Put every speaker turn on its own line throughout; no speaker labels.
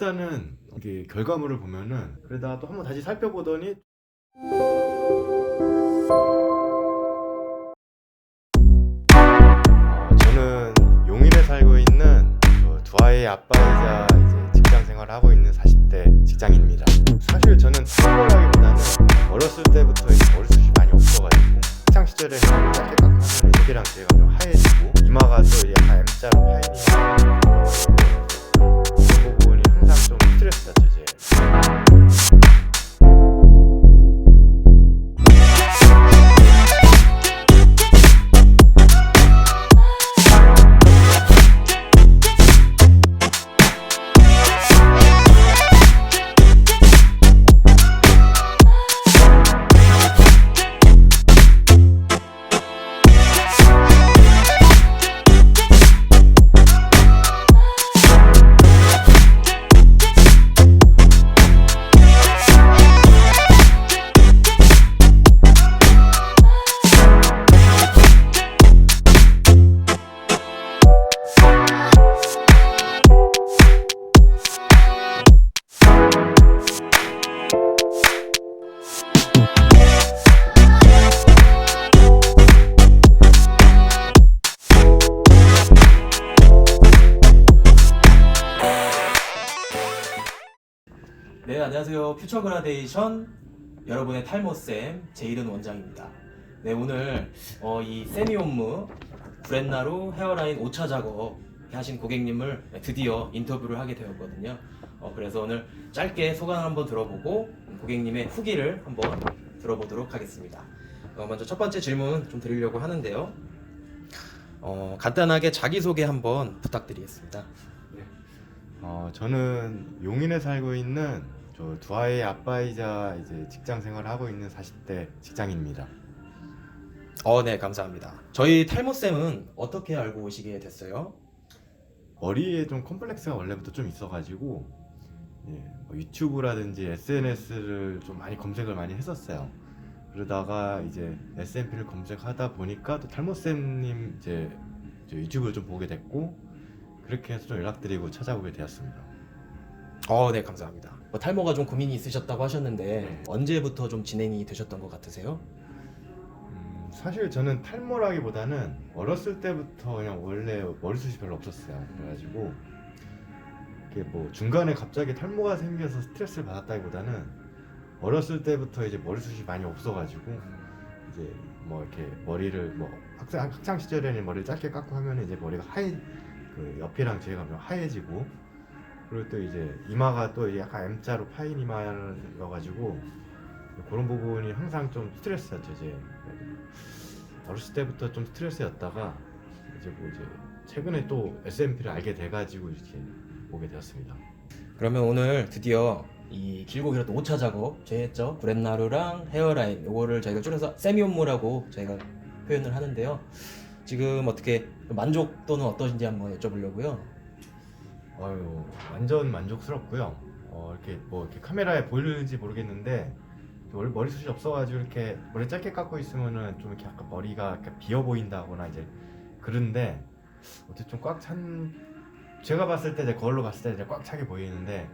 일단은 이게 결과물을 보면은 그러다가 또 한번 다시 살펴보더니 어, 저는 용인에 살고 있는 저두 아이의 아빠이자 이제 직장 생활을 하고 있는 40대 직장인입니다. 사실 저는 탈모라기보다는 어렸을 때부터 이제 머리숱이 많이 없어가지고 학창 시절에 짧게 깎으면 여기랑 제가 좀 하얘지고 이마가 또 약간 M자로
안녕하세요. 퓨처 그라데이션 여러분의 탈모쌤 제이든 원장입니다. 네, 오늘 어, 이 세미온무 브렛나루 헤어라인 5차 작업 하신 고객님을 드디어 인터뷰를 하게 되었거든요. 어, 그래서 오늘 짧게 소감 한번 들어보고 고객님의 후기를 한번 들어보도록 하겠습니다. 어, 먼저 첫 번째 질문 좀 드리려고 하는데요. 어, 간단하게 자기소개 한번 부탁드리겠습니다.
어, 저는 용인에 살고 있는 저 두 아이의 아빠이자 이제 직장 생활을 하고 있는 40대 직장인입니다.
어, 네, 감사합니다. 저희 탈모 쌤은 어떻게 알고 오시게 됐어요?
머리에 좀 컴플렉스가 원래부터 좀 있어가지고 예, 뭐 유튜브라든지 SNS를 좀 많이 검색을 많이 했었어요. 그러다가 이제 SNP를 검색하다 보니까 또 탈모 쌤님 이제 저 유튜브를 좀 보게 됐고 그렇게 해서 좀 연락드리고 찾아오게 되었습니다.
어, 네, 감사합니다. 뭐 탈모가 좀 고민이 있으셨다고 하셨는데
네.
언제부터 좀 진행이 되셨던 것 같으세요?
음, 사실 저는 탈모라기보다는 어렸을 때부터 그냥 원래 머리숱이 별로 없었어요. 그래가지고 이게 뭐 중간에 갑자기 탈모가 생겨서 스트레스를 받았다기보다는 어렸을 때부터 이제 머리숱이 많이 없어가지고 이제 뭐 이렇게 머리를 뭐 학생 학창 시절에는 머리를 짧게 깎고 하면 이제 머리가 하얘 그 옆이랑 뒤에가 좀 하얘지고 그리고 또 이제 이마가 또 약간 M자로 파인 이마여가지고 그런 부분이 항상 좀 스트레스였죠 이제. 어렸을 때부터 좀 스트레스였다가 이제 뭐 이제 최근에 또 SMP를 알게 돼가지고 이렇게 오게 되었습니다.
그러면 오늘 드디어 이 길고 길었던 5차 작업 저희 했죠? 브렛나루랑 헤어라인 요거를 저희가 줄여서 세미온무라고 저희가 표현을 하는데요. 지금 어떻게 만족도는 어떠신지 한번 여쭤보려고요
아유 완전 만족스럽고요. 어, 이렇게 뭐 이렇게 카메라에 보이는지 모르겠는데 원래 머리숱이 없어가지고 이렇게 머리 짧게 깎고 있으면은 좀 이렇게 약간 머리가 이렇게 비어 보인다거나 이제 그런데 어떻게 좀 꽉 찬 제가 봤을 때 이제 거울로 봤을 때 이제 꽉 차게 보이는데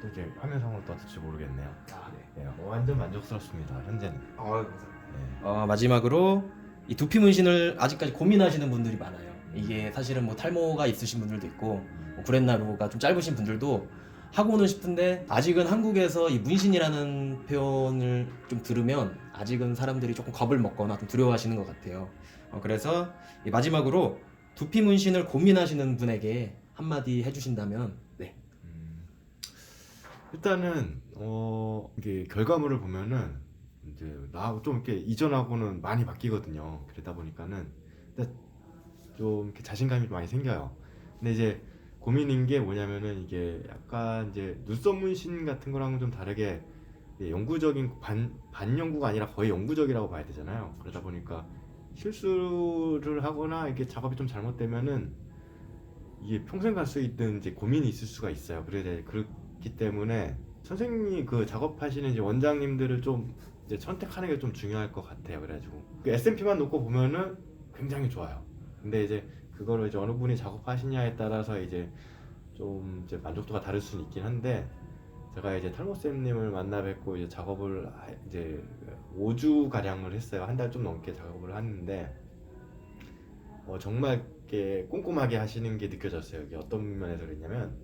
또 이제 화면상으로 또 어떨지 모르겠네요.
아, 네.
네, 완전 만족스럽습니다 현재는.
아, 감사합니다
네.
어, 마지막으로 이 두피 문신을 아직까지 고민하시는 분들이 많아요. 이게 사실은 뭐 탈모가 있으신 분들도 있고 뭐 브렛나루가 좀 짧으신 분들도 하고는 싶은데 아직은 한국에서 이 문신이라는 표현을 좀 들으면 아직은 사람들이 조금 겁을 먹거나 좀 두려워하시는 것 같아요. 어, 그래서 이 마지막으로 두피 문신을 고민하시는 분에게 한마디 해주신다면 네.
음, 일단은 어 이게 결과물을 보면은 이제 나하고 좀 이렇게 이전하고는 많이 바뀌거든요. 그러다 보니까는 좀 자신감이 많이 생겨요. 근데 이제 고민인 게 뭐냐면은 이게 약간 이제 눈썹 문신 같은 거랑은 좀 다르게 이게 영구적인 반 반영구가 아니라 거의 영구적이라고 봐야 되잖아요. 그러다 보니까 실수를 하거나 이게 작업이 좀 잘못되면은 이게 평생 갈 수 있는 이제 고민이 있을 수가 있어요. 그래 그렇기 때문에 선생님이 그 작업하시는 이제 원장님들을 좀 이제 선택하는 게 좀 중요할 것 같아요. 그래가지고 그 S&P만 놓고 보면은 굉장히 좋아요. 근데 이제 그거를 이제 어느 분이 작업하시냐에 따라서 이제 좀 이제 만족도가 다를 수는 있긴 한데 제가 이제 탈모 쌤님을 만나 뵙고 이제 작업을 하- 이제 5주 가량을 했어요. 한 달 좀 넘게 작업을 했는데 어, 정말 이렇게 꼼꼼하게 하시는 게 느껴졌어요. 이게 어떤 면에서 그랬냐면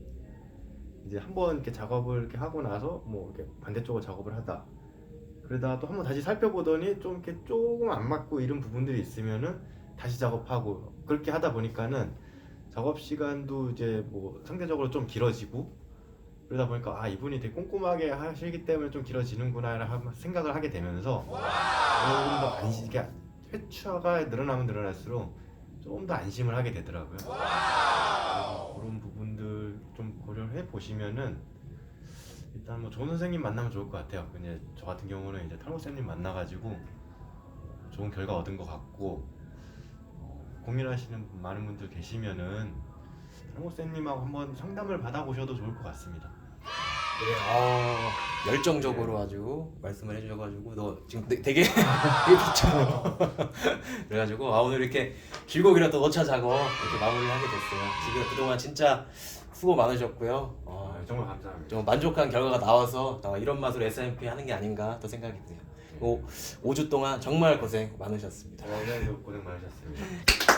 이제 한번 이렇게 작업을 이렇게 하고 나서 뭐 이렇게 반대쪽으로 작업을 하다 그러다가 또 한번 다시 살펴보더니 좀 이렇게 조금 안 맞고 이런 부분들이 있으면은 다시 작업하고 그렇게 하다 보니까는 작업 시간도 이제 뭐 상대적으로 좀 길어지고 그러다 보니까 아 이분이 되게 꼼꼼하게 하시기 때문에 좀 길어지는구나 생각을 하게 되면서 조금 더 안심 이게 회차가 늘어나면 늘어날수록 조금 더 안심을 하게 되더라고요. 그런 부분들 좀 고려를 해 보시면은 일단 뭐 좋은 선생님 만나면 좋을 것 같아요. 근데 저 같은 경우는 이제 탈모 쌤님 만나가지고 좋은 결과 얻은 것 같고 어, 고민하시는 분- 많은 분들 계시면은 탈모 쌤님하고 한번 상담을 받아보셔도 좋을 것 같습니다.
네, 아, 열정적으로 아주 말씀을 해주셔가지고 너 지금 되- 되게 되게 좋죠. 그래가지고 아 오늘 이렇게 길고 길었던 오차 작업 이렇게 마무리를 하게 됐어요. 지금 그동안 진짜 수고 많으셨고요. 어,
아, 정말 감사합니다.
좀 만족한 결과가 나와서 아, 이런 맛으로 SMP 하는 게 아닌가 또 생각이 드네요. 오, 5주 동안 정말 고생 많으셨습니다.
오늘도 고생 많으셨습니다.